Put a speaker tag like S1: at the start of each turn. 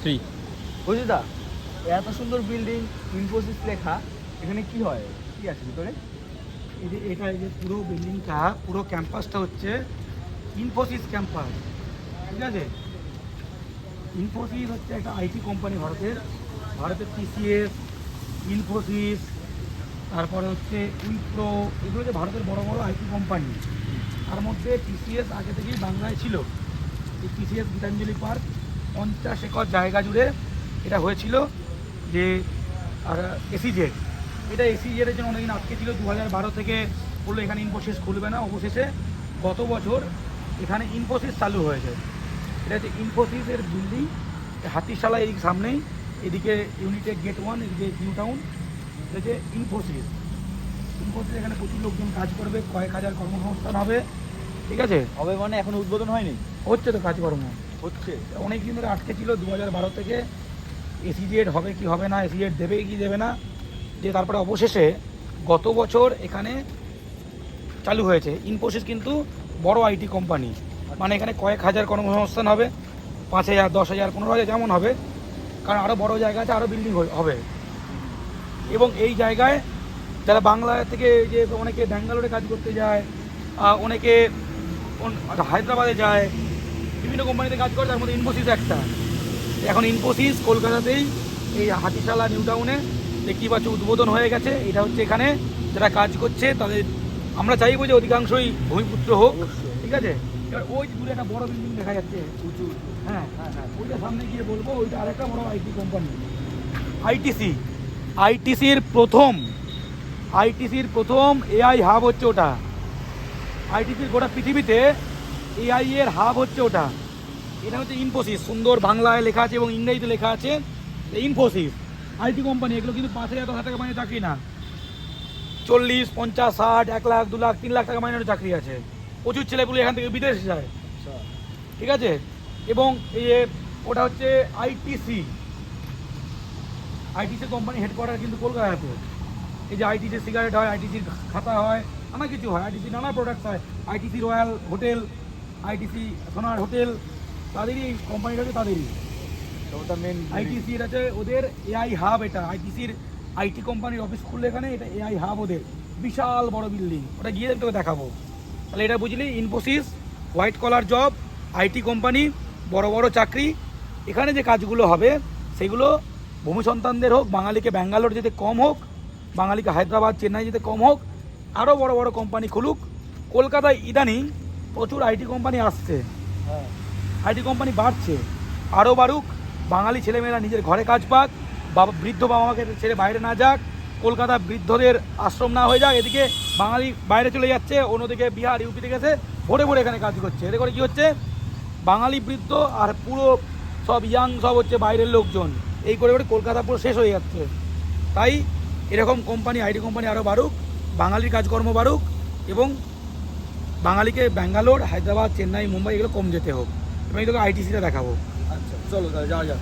S1: Three
S2: বুঝিদা এত সুন্দর building Infosys লেখা, এখানে কি হয়? কি আছে ভিতরে?
S3: এটা, এই যে পুরো বিল্ডিংটা পুরো ক্যাম্পাসটা হচ্ছে ইনফোসিস ক্যাম্পাস ঠিক আছে? ইনফোসিস হচ্ছে একটা আইটি কোম্পানি ভারতের ভারতের টিসিএস ইনফোসিস তারপরে হচ্ছে উইপ্রো এগুলো যে ভারতের বড় বড় আইটি কোম্পানি তার মধ্যে টিসিএস আগে থেকেই বাংলায় ছিল। এই টিসিএস গীতাঞ্জলি পার্ক পঞ্চাশ একর জায়গা জুড়ে এটা হয়েছিল যে আর এসিজেড এটা এসিজেডের জন্য অনেকদিন আটকে ছিল দু হাজার বারো থেকে বলল এখানে ইনফোসিস খুলবে না অবশেষে। গত বছর এখানে ইনফোসিস চালু হয়েছে। এটা হচ্ছে ইনফোসিসের বিল্ডিং হাতিশালা এই সামনেই এদিকে ইউনিটেড গেট ওয়ান এদিকে নিউ টাউন এটা হচ্ছে ইনফোসিস ইনফোসিস এখানে প্রচুর লোকজন কাজ করবে কয়েক হাজার কর্মসংস্থান হবে। ঠিক আছে?
S2: হবে মানে এখন উদ্বোধন হয়নি?
S3: হচ্ছে তো কাজকর্ম।
S2: হচ্ছে।
S3: অনেক দিন ধরে আটকে ছিল দু হাজার বারো থেকে এসিজেড হবে কি হবে না এসিজেড দেবে কি দেবে না, যে তারপরে অবশেষে গত বছর এখানে চালু হয়েছে। ইনফোসিস কিন্তু বড় আইটি কোম্পানি মানে এখানে কয়েক হাজার কর্মসংস্থান হবে, পাঁচ হাজার, দশ হাজার, পনেরো হাজার যেমন হবে, কারণ আরও বড় জায়গা আছে আরও বিল্ডিং হবে। এবং এই জায়গায় যারা বাংলা থেকে যে অনেকে ব্যাঙ্গালোরে কাজ করতে যায় অনেকে হায়দ্রাবাদে যায় বিভিন্ন কোম্পানিতে কাজ করে তার মধ্যে ইনফোসিস একটা। এখন ইনফোসিস কলকাতাতেই এই হাতিশালা নিউ টাউনে দেখতেই পাচ্ছ উদ্বোধন হয়ে গেছে। এটা হচ্ছে এখানে যারা কাজ করছে তাদের আমরা চাইব যে অধিকাংশই ভূমিপুত্র হোক ঠিক আছে? এবার ওই দূরে একটা বড় বিল্ডিং দেখা যাচ্ছে।
S2: উঁচু
S3: হ্যাঁ
S2: হ্যাঁ হ্যাঁ
S3: ওইটা সামনে গিয়ে বলব ওইটা আরেকটা বড় আইটি কোম্পানি আইটিসি আইটিসির প্রথম আইটিসির প্রথম এআই হাব হচ্ছে ওটা। আইটিসির গোটা পৃথিবীতে এআই এর হাব হচ্ছে ওটা। এটা হচ্ছে ইনফোসিস সুন্দর বাংলায় লেখা আছে এবং ইংরেজিতে লেখা আছে ইনফোসিস আইটি কোম্পানি এগুলো কিন্তু পাঁচ হাজার দশ হাজার টাকা মাইনে চাকরি না। চল্লিশ, পঞ্চাশ, ষাট, এক লাখ, দু লাখ, তিন লাখ টাকা মাইনের চাকরি আছে। প্রচুর ছেলেপুলে এখান থেকে বিদেশে যায়। ঠিক আছে? এবং এই ওটা হচ্ছে আইটিসি আইটিসি কোম্পানি হেডকোয়ার্টার কিন্তু কলকাতাতে। এই যে আইটিসি সিগারেট হয় আইটিসির খাতা হয়, নানা কিছু হয়। আইটিসি নানা প্রোডাক্টস হয়। ITC Royal hotel ITC Sonar hotel তাদেরই এই কোম্পানিটা হচ্ছে তাদেরই।
S2: ওটা মেন
S3: হচ্ছে ওদের এআই হাব এটা। আইটিসির আইটি কোম্পানির অফিস খুললে এখানে এটা এআই হাব ওদের। বিশাল বড় বিল্ডিং ওটা গিয়ে তোকে দেখাবো। তাহলে এটা বুঝলি? Infosys white collar job IT company বড় বড় চাকরি। এখানে যে কাজগুলো হবে সেগুলো ভূমি সন্তানদের হোক বাঙালিকে ব্যাঙ্গালোর যেতে কম হোক বাঙালিকে হায়দ্রাবাদ চেন্নাই যেতে কম হোক আরও বড় বড় কোম্পানি খুলুক। কলকাতায় ইদানিং প্রচুর আইটি কোম্পানি আসছে।
S2: হ্যাঁ।
S3: আইটি কোম্পানি বাড়ছে। আরও বাড়ুক বাঙালি ছেলেমেয়েরা নিজের ঘরে কাজ পাক বাবা বৃদ্ধ বাবা মাকে ছেড়ে বাইরে না যাক কলকাতা বৃদ্ধদের আশ্রম না হয়ে যাক এদিকে বাঙালি বাইরে চলে যাচ্ছে অন্যদিকে বিহার ইউপি থেকে এসে ভরে ভরে এখানে কাজ করছে। এতে করে কী হচ্ছে? বাঙালি বৃদ্ধ আর পুরো সব ইয়াং সব হচ্ছে বাইরের লোকজন। এই করে করে কলকাতা পুরো শেষ হয়ে যাচ্ছে। তাই এরকম কোম্পানি আইটি কোম্পানি আরও বাড়ুক বাঙালির কাজকর্ম বাড়ুক এবং বাঙালিকে ব্যাঙ্গালোর, হায়দ্রাবাদ, চেন্নাই, মুম্বাই এগুলো কম যেতে হোক। এবং এই তোকে আইটিসিটা দেখাবো।
S2: আচ্ছা চলো তাহলে যাওয়া যাক।